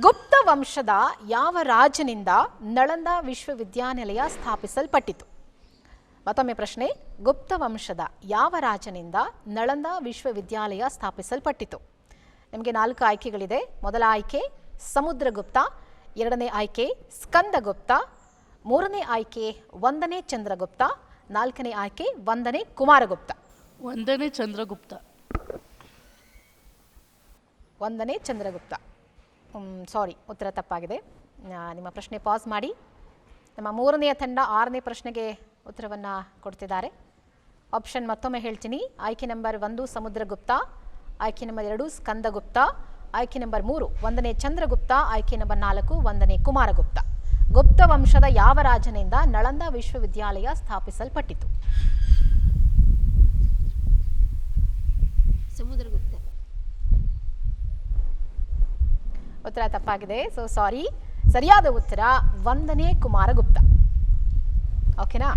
ಗುಪ್ತ ವಂಶದ ಯಾವ ರಾಜನಿಂದ ನಳಂದ ವಿಶ್ವವಿದ್ಯಾನಿಲಯ ಸ್ಥಾಪಿಸಲ್ಪಟ್ಟಿತು? ಮತ್ತೊಮ್ಮೆ ಪ್ರಶ್ನೆ ಗುಪ್ತ ವಂಶದ ಯಾವ ರಾಜನಿಂದ ನಳಂದ ವಿಶ್ವವಿದ್ಯಾಲಯ ಸ್ಥಾಪಿಸಲ್ಪಟ್ಟಿತು? ನಿಮಗೆ ನಾಲ್ಕು ಆಯ್ಕೆಗಳಿದೆ. ಮೊದಲ ಆಯ್ಕೆ ಸಮುದ್ರಗುಪ್ತ ಎರಡನೇ ಆಯ್ಕೆ ಸ್ಕಂದಗುಪ್ತ ಮೂರನೇ ಆಯ್ಕೆ ಒಂದನೇ ಚಂದ್ರಗುಪ್ತ ನಾಲ್ಕನೇ ಆಯ್ಕೆ ಒಂದನೇ ಕುಮಾರಗುಪ್ತ. ಒಂದನೇ ಚಂದ್ರಗುಪ್ತ. ಒಂದನೇ ಚಂದ್ರಗುಪ್ತ. ಸಾರಿ ಉತ್ತರ ತಪ್ಪಾಗಿದೆ. ನಿಮ್ಮ ಪ್ರಶ್ನೆ ಪಾಸ್ ಮಾಡಿ. ನಮ್ಮ ಮೂರನೆಯ ತಂಡ ಆರನೇ ಪ್ರಶ್ನೆಗೆ ಉತ್ತರವನ್ನು ಕೊಡ್ತಿದ್ದಾರೆ. ಆಪ್ಷನ್ ಮತ್ತೊಮ್ಮೆ ಹೇಳ್ತೀನಿ. ಆಯ್ಕೆ ನಂಬರ್ ಒಂದು ಸಮುದ್ರಗುಪ್ತ, ಆಯ್ಕೆ ನಂಬರ್ ಎರಡು ಸ್ಕಂದಗುಪ್ತ, ಆಯ್ಕೆ ನಂಬರ್ ಮೂರು ಒಂದನೇ ಚಂದ್ರಗುಪ್ತ, ಆಯ್ಕೆ ನಂಬರ್ ನಾಲ್ಕು ಒಂದನೇ ಕುಮಾರಗುಪ್ತ. ಗುಪ್ತ ವಂಶದ ಯಾವ ರಾಜನಿಂದ ನಳಂದ ವಿಶ್ವವಿದ್ಯಾಲಯ ಸ್ಥಾಪಿಸಲ್ಪಟ್ಟಿತು? ಸಮುದ್ರಗುಪ್ತ. ಉತ್ತರ ತಪ್ಪಾಗಿದೆ. ಸೊ ಸಾರಿ ಸರಿಯಾದ ಉತ್ತರ ಒಂದನೇ ಕುಮಾರಗುಪ್ತ. ಓಕೆನಾ